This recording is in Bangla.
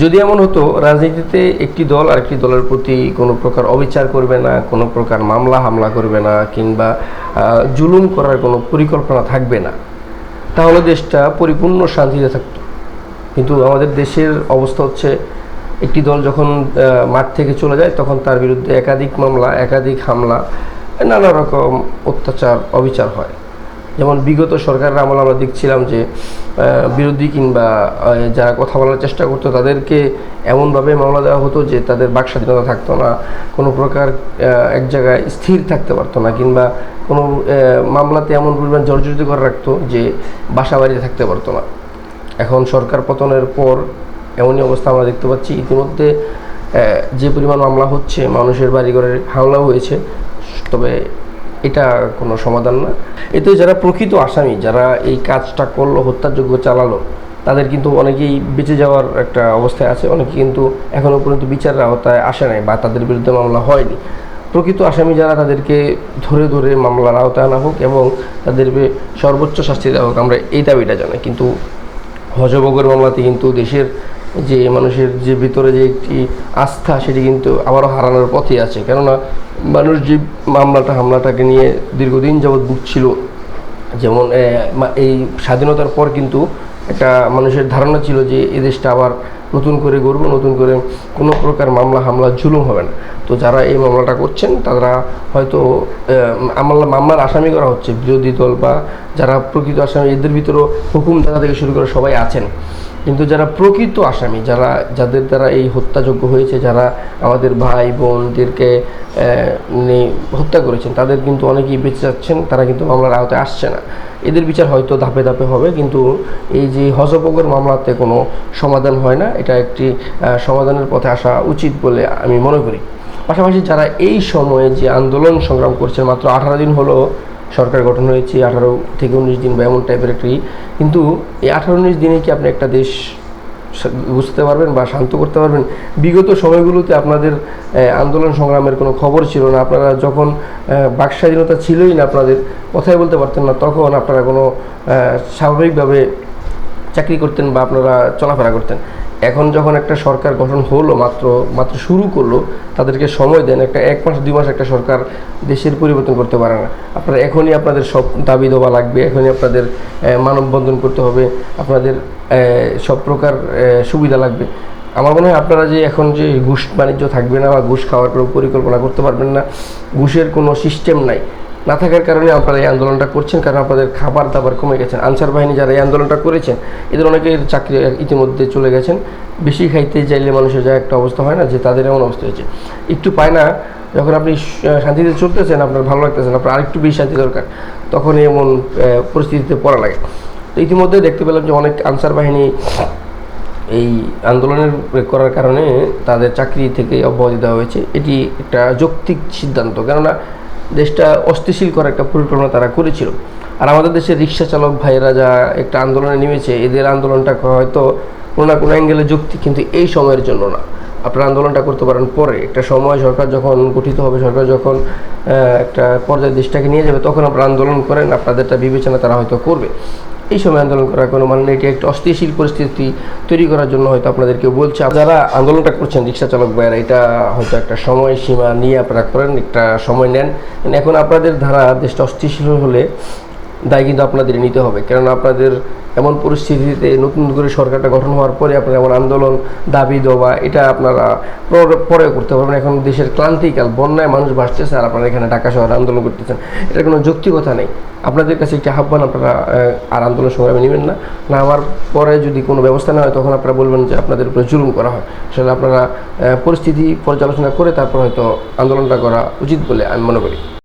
যদি এমন হতো, রাজনীতিতে একটি দল আরেকটি দলের প্রতি কোনো প্রকার অবিচার করবে না, কোনো প্রকার মামলা, হামলা করবে না, কিংবা জুলুম করার কোনো পরিকল্পনা থাকবে না, তাহলে দেশটা পরিপূর্ণ শান্তিতে থাকত। কিন্তু আমাদের দেশের অবস্থা হচ্ছে, একটি দল যখন মাঠ থেকে চলে যায়, তখন তার বিরুদ্ধে একাধিক মামলা, একাধিক হামলা, নানা রকম অত্যাচার, অবিচার হয়। যেমন বিগত সরকারের আমল আমরা দেখছিলাম যে বিরোধী কিংবা যারা কথা বলার চেষ্টা করতো, তাদেরকে এমনভাবে মামলা দেওয়া হতো যে তাদের বাক স্বাধীনতা থাকতো না, কোনো প্রকার এক জায়গায় স্থির থাকতে পারতো না, কিংবা কোনো মামলাতে এমন পরিমাণ জর্জরিত করে রাখতো যে বাসা বাড়িতে থাকতে পারতো না। এখন সরকার পতনের পর এমনই অবস্থা আমরা দেখতে পাচ্ছি। ইতিমধ্যে যে পরিমাণ মামলা হচ্ছে, মানুষের বাড়িঘরে হামলাও হয়েছে। তবে এটা কোনো সমাধান না। এতে যারা প্রকৃত আসামি, যারা এই কাজটা করল হত্যাযোগ্য চালালো, তাদের কিন্তু অনেকেই বেঁচে যাওয়ার একটা অবস্থায় আছে। অনেকে কিন্তু এখনও পর্যন্ত বিচারের আওতায় আসে নাই বা তাদের বিরুদ্ধে মামলা হয়নি। প্রকৃত আসামি যারা, তাদেরকে ধরে ধরে মামলার আওতায় আনা হোক এবং তাদেরকে সর্বোচ্চ শাস্তি দেওয়া হোক, আমরা এই দাবিটা জানাই। কিন্তু হজবগর মামলাতে কিন্তু দেশের যে মানুষের যে ভিতরে যে একটি আস্থা, সেটি কিন্তু আবারও হারানোর পথে আছে। কেননা মানুষ যে মামলাটা, হামলাটাকে নিয়ে দীর্ঘদিন যাবৎ ভুগছিল, যেমন এই স্বাধীনতার পর কিন্তু একটা মানুষের ধারণা ছিল যে এই দেশটা আবার নতুন করে গড়ব, নতুন করে কোনো প্রকার মামলা, হামলা জুলুম হবে না। তো যারা এই মামলাটা করছেন, তারা হয়তো মামলা, মামলার আসামি করা হচ্ছে। বিরোধী দল বা যারা প্রকৃত আসামি, এদের ভিতরেও হুকুম দাদা থেকে শুরু করে সবাই আছেন। কিন্তু যারা প্রকৃত আসামি, যারা, যাদের দ্বারা এই হত্যাযোগ্য হয়েছে, যারা আমাদের ভাই বোনদেরকে হত্যা করেছেন, তাদের কিন্তু অনেকেই বেঁচে যাচ্ছেন, তারা কিন্তু মামলার আওতায় আসছে না। এদের বিচার হয়তো ধাপে ধাপে হবে, কিন্তু এই যে হজপগর মামলাতে কোনো সমাধান হয় না, এটা একটি সমাধানের পথে আসা উচিত বলে আমি মনে করি। পাশাপাশি যারা এই সময়ে যে আন্দোলন সংগ্রাম করছেন, মাত্র আঠারো দিন হলো সরকার গঠন হয়েছে আঠারো থেকে উনিশ দিন বা এমন টাইপের একটি কিন্তু এই আঠারো উনিশ দিনে কি আপনি একটা দেশ বুঝতে পারবেন বা শান্ত করতে পারবেন? বিগত সময়গুলোতে আপনাদের আন্দোলন সংগ্রামের কোনো খবর ছিল না। আপনারা যখন বাক স্বাধীনতা ছিলই না আপনাদের, কথাই বলতে পারতেন না। তখন আপনারা কোনো স্বাভাবিকভাবে চাকরি করতেন বা আপনারা চলাফেরা করতেন। এখন যখন একটা সরকার গঠন হলো মাত্র মাত্র শুরু করল, তাদেরকে সময় দেন একটা এক মাস, দুই মাস একটা সরকার দেশের পরিবর্তন করতে পারে না। আপনারা এখনই আপনাদের সব দাবি দেওয়া লাগবে, এখনই আপনাদের মানববন্ধন করতে হবে, আপনাদের সব প্রকার সুবিধা লাগবে। আমার মনে হয় আপনারা যে এখন যে ঘুষ বাণিজ্য থাকবে না বা ঘুষ খাওয়ার কোনো পরিকল্পনা করতে পারবেন না, ঘুষের কোনো সিস্টেম নাই। না থাকার কারণে আপনারা এই আন্দোলনটা করছেন, কারণ আপনাদের খাবার দাবার কমে গেছেন আনসার বাহিনী যারা এই আন্দোলনটা করেছেন, এদের অনেকের চাকরি ইতিমধ্যে চলে গেছেন। বেশি খাইতে চাইলে মানুষের যা একটা অবস্থা হয় না, যে তাদের এমন অবস্থা হয়েছে। একটু পায় না, যখন আপনি শান্তিতে চলতেছেন, আপনার ভালো লাগতেছেন আপনার আরেকটু বেশি শান্তি দরকার, তখন এমন পরিস্থিতিতে পড়া লাগে। তো ইতিমধ্যে দেখতে পেলাম যে অনেক আনসার বাহিনী এই আন্দোলনের করার কারণে তাদের চাকরি থেকে অব্যাহতি দেওয়া হয়েছে। এটি একটা যৌক্তিক সিদ্ধান্ত, কেননা দেশটা অস্থিতিশীল করার একটা পরিকল্পনা তারা করেছিল। আর আমাদের দেশের রিক্সা চালক ভাইয়েরা যা একটা আন্দোলনে নেমেছে, এদের আন্দোলনটা হয়তো কোনো না কোনো অ্যাঙ্গেলে যুক্তি, কিন্তু এই সময়ের জন্য না। আপনারা আন্দোলনটা করতে পারেন পরে। একটা সময় সরকার যখন গঠিত হবে, সরকার যখন একটা পর্যায়ে দেশটাকে নিয়ে যাবে, তখন আপনারা আন্দোলন করেন, আপনাদেরটা বিবেচনা তারা হয়তো করবে। এই সময় আন্দোলন করার কোনো মানে এটি একটা অস্থিতিশীল পরিস্থিতি তৈরি করার জন্য হয়তো আপনাদেরকে বলছে। যারা আন্দোলনটা করছেন রিক্সা চালক ভাইয়েরা, এটা হয়তো একটা সময় সীমা নিয়ে আপনারা করেন, একটা সময় নেন। এখন আপনাদের ধারা দেশটা অস্থিতিশীল হলে দায় কিন্তু আপনাদের নিতে হবে। কেননা আপনাদের এমন পরিস্থিতিতে নতুন করে সরকারটা গঠন হওয়ার পরে আপনার এমন আন্দোলন, দাবি দেওয়া এটা আপনারা পরে- পরে করতে পারবেন। এখন দেশের ক্লান্তিকাল, বন্যায় মানুষ বাঁচতেছে আর আপনারা এখানে ঢাকা শহরে আন্দোলন করতেছেন। এটা কোনো যৌক্তিকতা নেই। আপনাদের কাছে একটি আহ্বান, আপনারা আর আন্দোলন সংগ্রামে নেবেন না। না, আমার পরে যদি কোনো ব্যবস্থা না হয়, তখন আপনারা বলবেন যে আপনাদের উপরে জুলুম করা হয়। আসলে আপনারা পরিস্থিতি পর্যালোচনা করে তারপর হয়তো আন্দোলনটা করা উচিত বলে আমি মনে করি।